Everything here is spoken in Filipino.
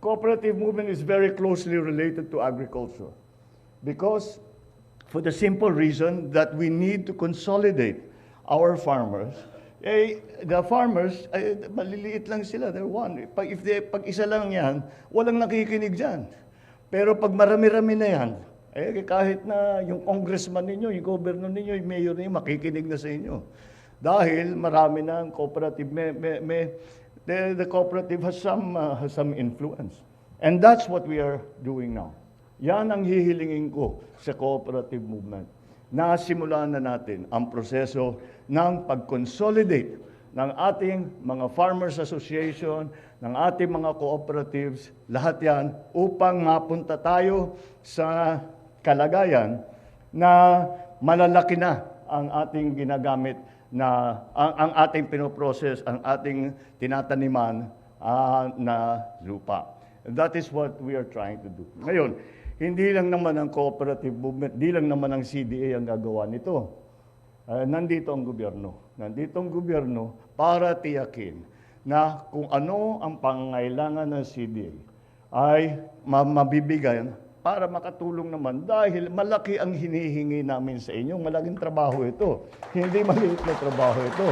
cooperative movement is very closely related to agriculture because for the simple reason that we need to consolidate our farmers. Eh, the farmers, eh, maliliit lang sila, they're one. Pag, if they, pag isa lang yan, walang nakikinig dyan. Pero pag marami-rami na yan, eh, kahit na yung congressman ninyo, yung governor ninyo, yung mayor ninyo, makikinig na sa inyo. Dahil marami na ang cooperative, may, may, may, the, the cooperative has some, uh, has some influence. And that's what we are doing now. Yan ang hihilingin ko sa cooperative movement. Nasimulan na natin ang proseso ng pag-consolidate ng ating mga farmers association, ng ating mga cooperatives, lahat yan upang mapunta tayo sa kalagayan na malalaki na ang ating ginagamit na ang, ang ating pinoprocess, ang ating tinataniman ah, na lupa. That is what we are trying to do. Ngayon, hindi lang naman ang cooperative movement, hindi lang naman ang CDA ang gagawa nito. Ah, nandito ang gobyerno. Nandito ang gobyerno para tiyakin na kung ano ang pangailangan ng CDA ay ma- mabibigyan para makatulong naman dahil malaki ang hinihingi namin sa inyo. Malaking trabaho ito. Hindi maliit na trabaho ito.